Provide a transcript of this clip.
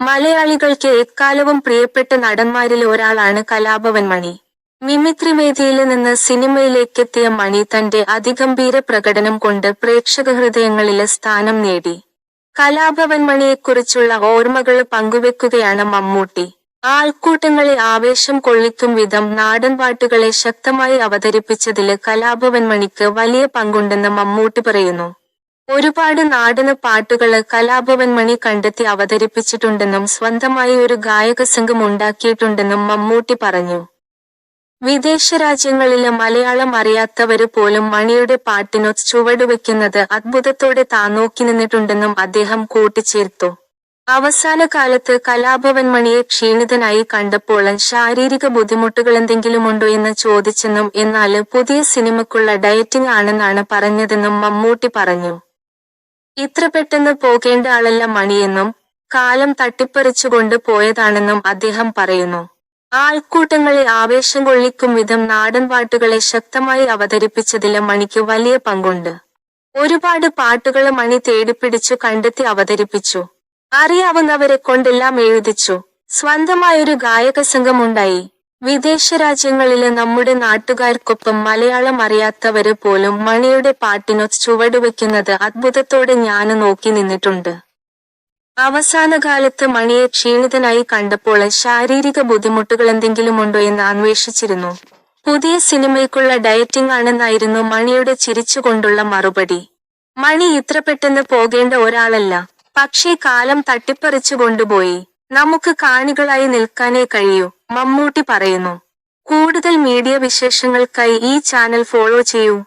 മലയാളികൾക്ക് എക്കാലവും പ്രിയപ്പെട്ട നടന്മാരിൽ ഒരാളാണ് കലാഭവൻ മണി. മിമിക്രി വേദിയിൽ നിന്ന് സിനിമയിലേക്കെത്തിയ മണി തന്റെ അതിഗംഭീര പ്രകടനം കൊണ്ട് പ്രേക്ഷക ഹൃദയങ്ങളിലെ സ്ഥാനം നേടി. കലാഭവൻ മണിയെക്കുറിച്ചുള്ള ഓർമ്മകൾ പങ്കുവെക്കുകയാണ് മമ്മൂട്ടി. ആൾക്കൂട്ടങ്ങളെ ആവേശം കൊള്ളിക്കും വിധം നാടൻ പാട്ടുകളെ ശക്തമായി അവതരിപ്പിച്ചതിൽ കലാഭവൻ മണിക്ക് വലിയ പങ്കുണ്ടെന്ന് മമ്മൂട്ടി പറയുന്നു. ഒരുപാട് നാടന പാട്ടുകൾ കലാഭവൻ മണി കണ്ടെത്തി അവതരിപ്പിച്ചിട്ടുണ്ടെന്നും സ്വന്തമായി ഒരു ഗായക സംഘം ഉണ്ടാക്കിയിട്ടുണ്ടെന്നും മമ്മൂട്ടി പറഞ്ഞു. വിദേശ രാജ്യങ്ങളിലെ മലയാളം അറിയാത്തവര് പോലും മണിയുടെ പാട്ടിനു ചുവടുവെക്കുന്നത് അത്ഭുതത്തോടെ താനോക്കി നിന്നിട്ടുണ്ടെന്നും അദ്ദേഹം കൂട്ടിച്ചേർത്തു. അവസാന കാലത്ത് കലാഭവൻ മണിയെ ക്ഷീണിതനായി കണ്ടപ്പോൾ ശാരീരിക ബുദ്ധിമുട്ടുകൾ എന്തെങ്കിലും ഉണ്ടോ എന്ന് ചോദിച്ചെന്നും എന്നാൽ പുതിയ സിനിമക്കുള്ള ഡയറ്റിംഗ് ആണെന്നാണ് പറഞ്ഞതെന്നും മമ്മൂട്ടി പറഞ്ഞു. ഇത്ര പെട്ടെന്ന് പോകേണ്ട ആളല്ല മണിയെന്നും കാലം തട്ടിപ്പറിച്ചുകൊണ്ട് പോയതാണെന്നും അദ്ദേഹം പറയുന്നു. ആൾക്കൂട്ടങ്ങളെ ആവേശം കൊള്ളിക്കും വിധം നാടൻ പാട്ടുകളെ ശക്തമായി അവതരിപ്പിച്ചതിൽ മണിക്ക് വലിയ പങ്കുണ്ട്. ഒരുപാട് പാട്ടുകൾ മണി തേടിപ്പിടിച്ചു കണ്ടെത്തി അവതരിപ്പിച്ചു. അറിയാവുന്നവരെ കൊണ്ടെല്ലാം എഴുതിച്ചു. സ്വന്തമായൊരു ഗായക സംഘമുണ്ടായി വിദേശ രാജ്യങ്ങളിലെ നമ്മുടെ നാട്ടുകാർക്കൊപ്പം മലയാളം അറിയാത്തവര് പോലും മണിയുടെ പാട്ടിനു ചുവടുവെക്കുന്നത് അത്ഭുതത്തോടെ ഞാൻ നോക്കി നിന്നിട്ടുണ്ട്. അവസാന കാലത്ത് മണിയെ ക്ഷീണിതനായി കണ്ടപ്പോൾ ശാരീരിക ബുദ്ധിമുട്ടുകൾ എന്തെങ്കിലും ഉണ്ടോ എന്ന് അന്വേഷിച്ചിരുന്നു. പുതിയ സിനിമയ്ക്കുള്ള ഡയറ്റിംഗ് ആണെന്നായിരുന്നു മണിയുടെ ചിരിച്ചുകൊണ്ടുള്ള മറുപടി. മണി ഇത്ര പെട്ടെന്ന് പോകേണ്ട ഒരാളല്ല. പക്ഷേ കാലം തട്ടിപ്പറിച്ചു കൊണ്ടുപോയി നമുക്ക് കാണികളായി നിൽക്കാനേ കഴിയൂ മമ്മൂട്ടി പറയുന്നു. കൂടുതൽ മീഡിയ വിശേഷങ്ങൾക്കായി ഈ ചാനൽ ഫോളോ ചെയ്യൂ.